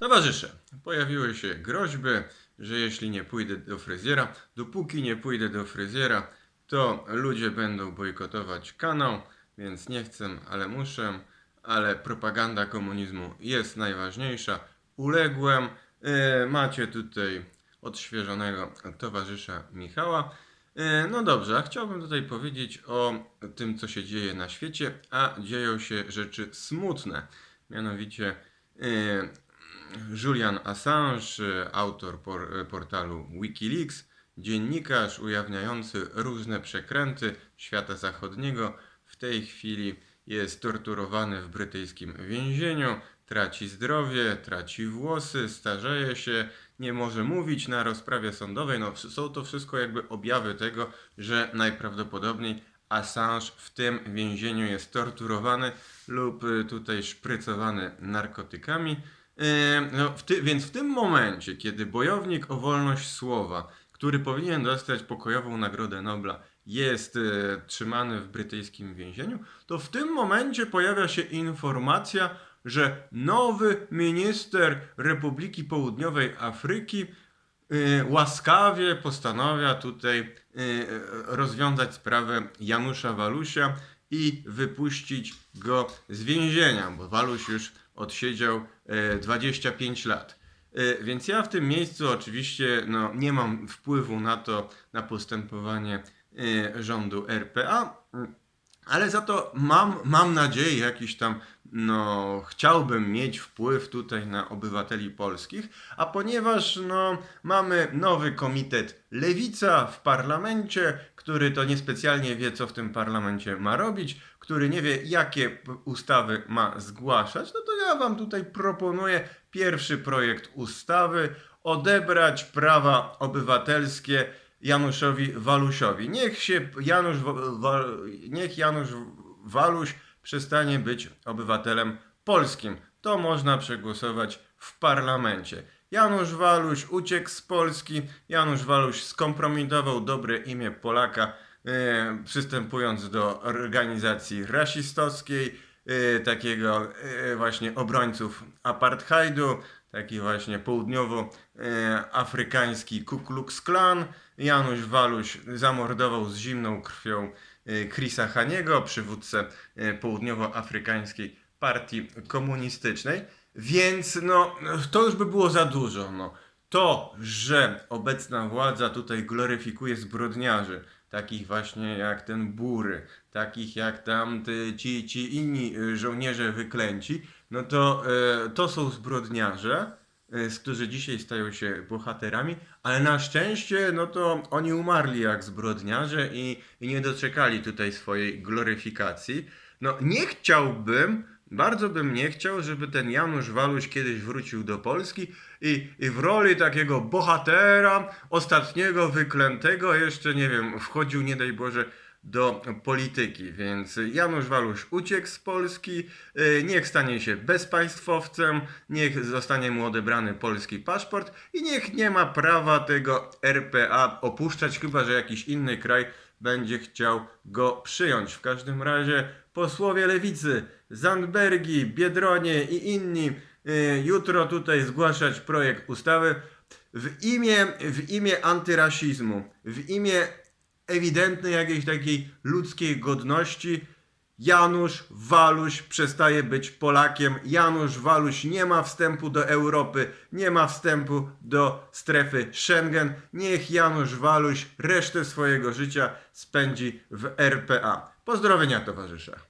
Towarzysze, pojawiły się groźby, że jeśli nie pójdę do fryzjera, dopóki nie pójdę do fryzjera, to ludzie będą bojkotować kanał, więc nie chcę, ale muszę, ale propaganda komunizmu jest najważniejsza. Uległem. E, macie tutaj odświeżonego towarzysza Michała. E, No dobrze, a chciałbym tutaj powiedzieć o tym, co się dzieje na świecie, a dzieją się rzeczy smutne. Mianowicie e, Julian Assange, autor por, portalu Wikileaks, dziennikarz ujawniający różne przekręty świata zachodniego, w tej chwili jest torturowany w brytyjskim więzieniu, traci zdrowie, traci włosy, starzeje się, nie może mówić na rozprawie sądowej. No, są to wszystko jakby objawy tego, że najprawdopodobniej Assange w tym więzieniu jest torturowany lub y, tutaj szprycowany narkotykami. Yy, No, w ty, więc w tym momencie, kiedy bojownik o wolność słowa, który powinien dostać pokojową Nagrodę Nobla, jest e, trzymany w brytyjskim więzieniu, to w tym momencie pojawia się informacja, że nowy minister Republiki Południowej Afryki y, łaskawie postanawia tutaj y, rozwiązać sprawę Janusza Walusia i wypuścić go z więzienia, bo Waluś już odsiedział e, 25 lat. E, Więc ja w tym miejscu oczywiście no, nie mam wpływu na to, na postępowanie e, rządu RPA, ale za to mam, mam nadzieję, jakiś tam, no, chciałbym mieć wpływ tutaj na obywateli polskich, a ponieważ, no, mamy nowy komitet Lewica w parlamencie, który to niespecjalnie wie, co w tym parlamencie ma robić, który nie wie, jakie ustawy ma zgłaszać, no to ja wam tutaj proponuję pierwszy projekt ustawy odebrać prawa obywatelskie Januszowi Walusiowi. Niech się Janusz, niech Janusz Waluś przestanie być obywatelem polskim. To można przegłosować w parlamencie. Janusz Waluś uciekł z Polski. Janusz Waluś skompromitował dobre imię Polaka, e, przystępując do organizacji rasistowskiej, takiego e, właśnie obrońców apartheidu, taki właśnie południowoafrykański Ku Klux Klan. Janusz Waluś zamordował z zimną krwią Chrisa Haniego, przywódcę południowoafrykańskiej partii komunistycznej. Więc no, to już by było za dużo. No. To, że obecna władza tutaj gloryfikuje zbrodniarzy, takich właśnie jak ten Bury, takich jak tam ty, ci, ci inni y, żołnierze wyklęci, no to e, to są zbrodniarze, e, z którzy dzisiaj stają się bohaterami, ale na szczęście, no to oni umarli jak zbrodniarze i, i nie doczekali tutaj swojej gloryfikacji. No nie chciałbym, bardzo bym nie chciał, żeby ten Janusz Waluś kiedyś wrócił do Polski i, i w roli takiego bohatera, ostatniego wyklętego, jeszcze nie wiem, wchodził, nie daj Boże, do polityki. Więc Janusz Waluś uciekł z Polski, y, niech stanie się bezpaństwowcem, niech zostanie mu odebrany polski paszport i niech nie ma prawa tego RPA opuszczać, chyba że jakiś inny kraj będzie chciał go przyjąć. W każdym razie posłowie lewicy, Zandbergi, Biedronie i inni y, jutro tutaj zgłaszać projekt ustawy w imię, w imię antyrasizmu, w imię ewidentnej jakiejś takiej ludzkiej godności. Janusz Waluś przestaje być Polakiem. Janusz Waluś nie ma wstępu do Europy, nie ma wstępu do strefy Schengen. Niech Janusz Waluś resztę swojego życia spędzi w RPA. Pozdrowienia towarzysze.